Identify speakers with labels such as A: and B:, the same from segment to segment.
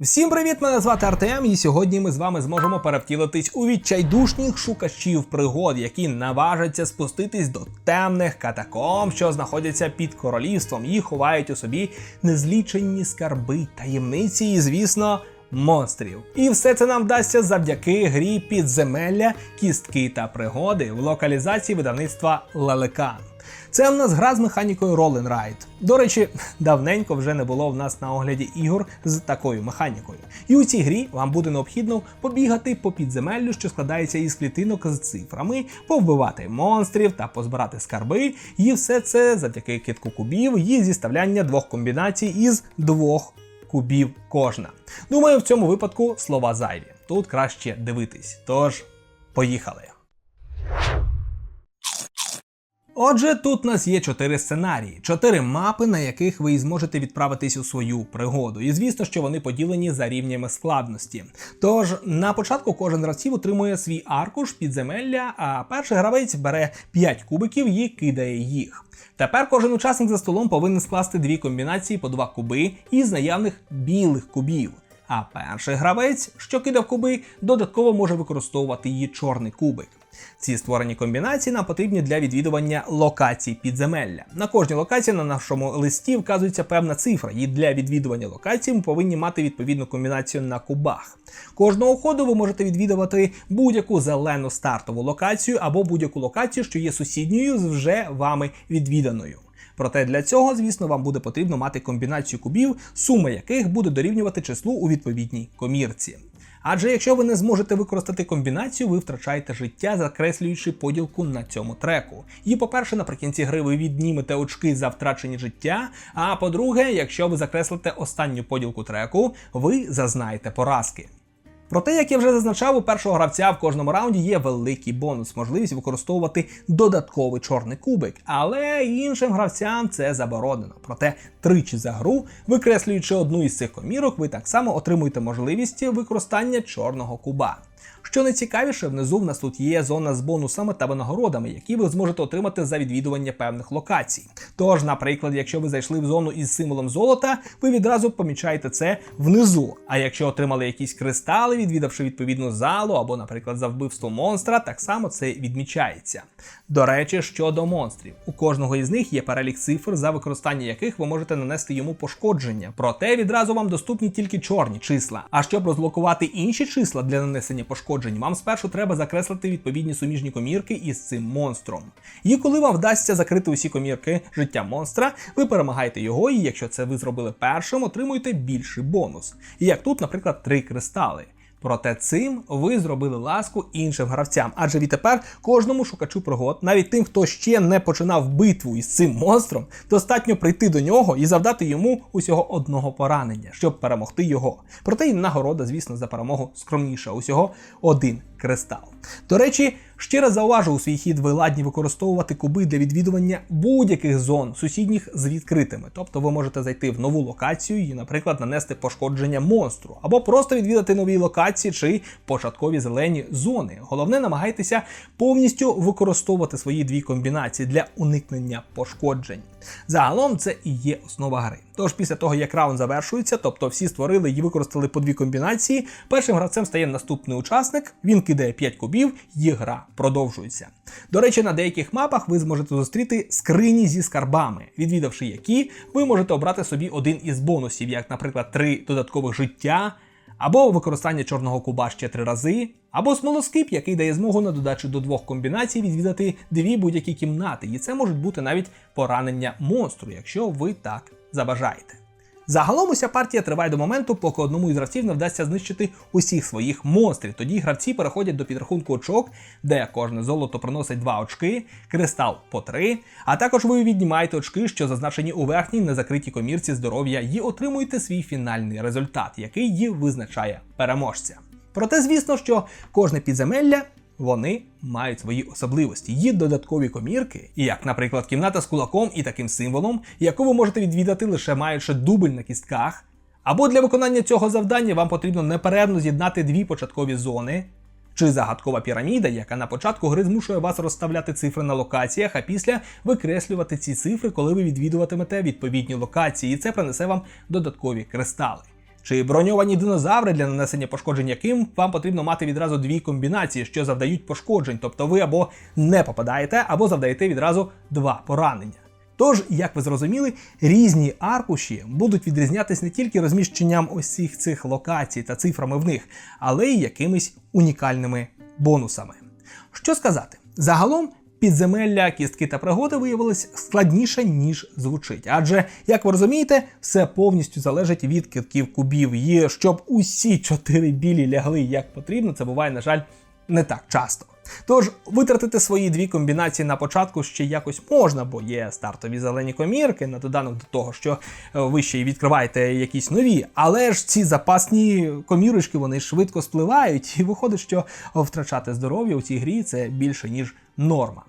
A: Всім привіт! Мене звати Артем, і сьогодні ми з вами зможемо перевтілитись у відчайдушних шукачів пригод, які наважаться спуститись до темних катакомб, що знаходяться під королівством, і ховають у собі незліченні скарби, таємниці і, звісно, монстрів. І все це нам вдасться завдяки грі підземелля, кістки та пригоди в локалізації видавництва Лелекан. Це в нас гра з механікою Roll Ride. До речі, давненько вже не було в нас на огляді ігор з такою механікою. І у цій грі вам буде необхідно побігати по підземеллю, що складається із клітинок з цифрами, повбивати монстрів та позбирати скарби. І все це завдяки китку кубів і зіставляння двох комбінацій із двох кубів кожна. Думаю, в цьому випадку слова зайві. Тут краще дивитись. Тож, поїхали. Отже, тут у нас є чотири сценарії, чотири мапи, на яких ви зможете відправитись у свою пригоду. І звісно, що вони поділені за рівнями складності. Тож на початку кожен гравців отримує свій аркуш підземелля, а перший гравець бере 5 кубиків і кидає їх. Тепер кожен учасник за столом повинен скласти дві комбінації по два куби із наявних білих кубів. А перший гравець, що кидав куби, додатково може використовувати її чорний кубик. Ці створені комбінації нам потрібні для відвідування локацій підземелля. На кожній локації на нашому листі вказується певна цифра, і для відвідування локації ми повинні мати відповідну комбінацію на кубах. Кожного ходу ви можете відвідувати будь-яку зелену стартову локацію або будь-яку локацію, що є сусідньою з вже вами відвіданою. Проте для цього, звісно, вам буде потрібно мати комбінацію кубів, сума яких буде дорівнювати числу у відповідній комірці. Адже якщо ви не зможете використати комбінацію, ви втрачаєте життя, закреслюючи поділку на цьому треку. І, по-перше, наприкінці гри ви віднімете очки за втрачені життя. А по-друге, якщо ви закреслите останню поділку треку, ви зазнаєте поразки. Проте, як я вже зазначав, у першого гравця в кожному раунді є великий бонус, можливість використовувати додатковий чорний кубик, але іншим гравцям це заборонено. Проте тричі за гру, викреслюючи одну із цих комірок, ви так само отримуєте можливість використання чорного куба. Що найцікавіше, внизу в нас тут є зона з бонусами та винагородами, які ви зможете отримати за відвідування певних локацій. Тож, наприклад, якщо ви зайшли в зону із символом золота, ви відразу помічаєте це внизу. А якщо отримали якісь кристали, відвідавши відповідну залу, або, наприклад, за вбивство монстра, так само це відмічається. До речі, щодо монстрів, у кожного із них є перелік цифр, за використання яких ви можете нанести йому пошкодження. Проте відразу вам доступні тільки чорні числа. А щоб розблокувати інші числа для нанесення пошкоджень, вам спершу треба закреслити відповідні суміжні комірки із цим монстром. І коли вам вдасться закрити усі комірки життя монстра, ви перемагаєте його, і якщо це ви зробили першим, отримуєте більший бонус. І як тут, наприклад, три кристали. Проте цим ви зробили ласку іншим гравцям, адже відтепер кожному шукачу пригод, навіть тим, хто ще не починав битву із цим монстром, достатньо прийти до нього і завдати йому усього одного поранення, щоб перемогти його. Проте і нагорода, звісно, за перемогу скромніша. Усього один кристал. До речі, раз зауважу у свій хід ви ладні використовувати куби для відвідування будь-яких зон, сусідніх з відкритими. Тобто ви можете зайти в нову локацію і, наприклад, нанести пошкодження монстру, або просто відвідати нові локації чи початкові зелені зони. Головне, намагайтеся повністю використовувати свої дві комбінації для уникнення пошкоджень. Загалом це і є основа гри. Тож після того, як раунд завершується, тобто всі створили і використали по дві комбінації, першим гравцем стає наступний учасник, він кидає 5 кубів, і гра продовжується. До речі, на деяких мапах ви зможете зустріти скрині зі скарбами, відвідавши які, ви можете обрати собі один із бонусів, як, наприклад, 3 додаткових життя. Або використання чорного куба ще три рази, або смолоскип, який дає змогу на додачу до двох комбінацій відвідати дві будь-які кімнати, і це можуть бути навіть поранення монстру, якщо ви так забажаєте. Загалом уся партія триває до моменту, поки одному із гравців не вдасться знищити усіх своїх монстрів. Тоді гравці переходять до підрахунку очок, де кожне золото приносить 2 очки, кристал по 3, а також ви віднімаєте очки, що зазначені у верхній незакритій комірці здоров'я, і отримуєте свій фінальний результат, який її визначає переможця. Проте, звісно, що кожне підземелля вони мають свої особливості, є додаткові комірки, як, наприклад, кімната з кулаком і таким символом, яку ви можете відвідати лише маючи дубль на кістках. Або для виконання цього завдання вам потрібно неперервно з'єднати дві початкові зони, чи загадкова піраміда, яка на початку гри змушує вас розставляти цифри на локаціях, а після викреслювати ці цифри, коли ви відвідуватимете відповідні локації, і це принесе вам додаткові кристали. Чи броньовані динозаври, для нанесення пошкоджень яким вам потрібно мати відразу дві комбінації, що завдають пошкоджень, тобто ви або не попадаєте, або завдаєте відразу два поранення. Тож, як ви зрозуміли, різні аркуші будуть відрізнятися не тільки розміщенням цих цих локацій та цифрами в них, але й якимись унікальними бонусами. Що сказати? Загалом підземелля, кістки та пригоди виявилось складніше, ніж звучить. Адже, як ви розумієте, все повністю залежить від китків кубів. І щоб усі чотири білі лягли як потрібно, це буває, на жаль, не так часто. Тож витратити свої дві комбінації на початку ще якось можна, бо є стартові зелені комірки на доданок до того, що е, ви ще й відкриваєте якісь нові. Але ж ці запасні комірочки вони швидко спливають, і виходить, що втрачати здоров'я у цій грі це більше ніж норма.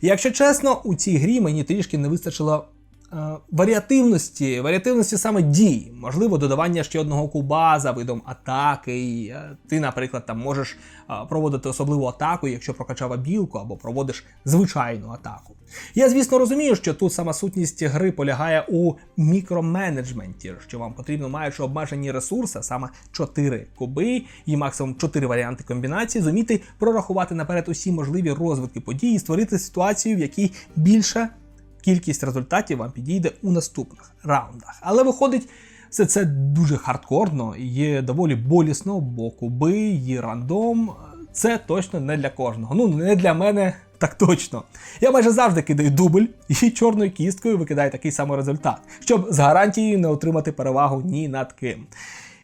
A: Якщо чесно, у цій грі мені трішки не вистачило. Е, Варіативності, варіативності саме дій, можливо, додавання ще одного куба за видом атаки. І, е, ти, наприклад, там можеш е, проводити особливу атаку, якщо прокачав абілку, або проводиш звичайну атаку. Я, звісно, розумію, що тут сама сутність гри полягає у мікроменеджменті, що вам потрібно, маючи обмежені ресурси, саме 4 куби і максимум 4 варіанти комбінації, зуміти прорахувати наперед усі можливі розвитки подій і створити ситуацію, в якій більше кількість результатів вам підійде у наступних раундах. Але виходить. Все це дуже хардкорно є доволі болісно, бо куби і рандом це точно не для кожного. Ну, не для мене так точно. Я майже завжди кидаю дубль і чорною кісткою викидаю такий самий результат, щоб з гарантією не отримати перевагу ні над ким.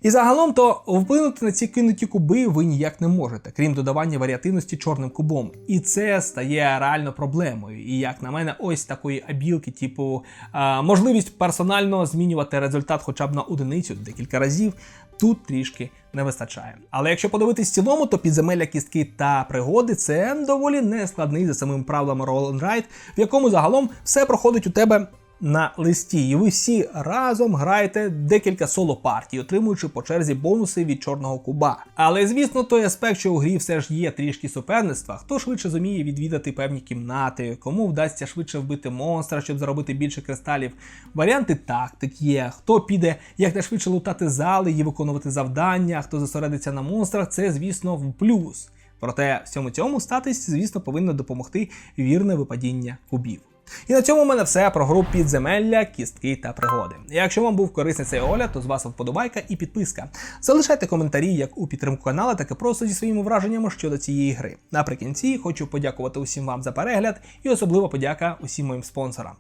A: І загалом то вплинути на ці кинуті куби ви ніяк не можете, крім додавання варіативності чорним кубом. І це стає реально проблемою. І як на мене, ось такої абілки, типу а, можливість персонально змінювати результат хоча б на одиницю декілька разів. Тут трішки не вистачає. Але якщо подивитись в цілому, то підземелля кістки та пригоди це доволі нескладний за самими правилами Roll and в якому загалом все проходить у тебе на листі, і ви всі разом граєте декілька соло партій, отримуючи по черзі бонуси від чорного куба. Але звісно, той аспект, що у грі все ж є трішки суперництва, хто швидше зуміє відвідати певні кімнати, кому вдасться швидше вбити монстра, щоб заробити більше кристалів. Варіанти тактик є. Хто піде якнайшвидше лутати зали і виконувати завдання, хто зосередиться на монстрах, це звісно в плюс. Проте всьому цьому статись, звісно, повинно допомогти вірне випадіння кубів. І на цьому в мене все про гру підземелля, кістки та пригоди. Якщо вам був корисний цей огляд, то з вас вподобайка і підписка. Залишайте коментарі як у підтримку каналу, так і просто зі своїми враженнями щодо цієї гри. Наприкінці хочу подякувати усім вам за перегляд і особливо подяка усім моїм спонсорам.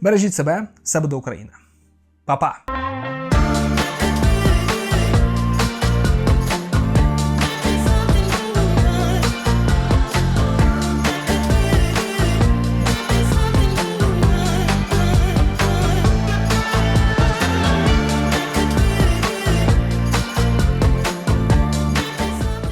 A: Бережіть себе, все буде Україна. Па-па!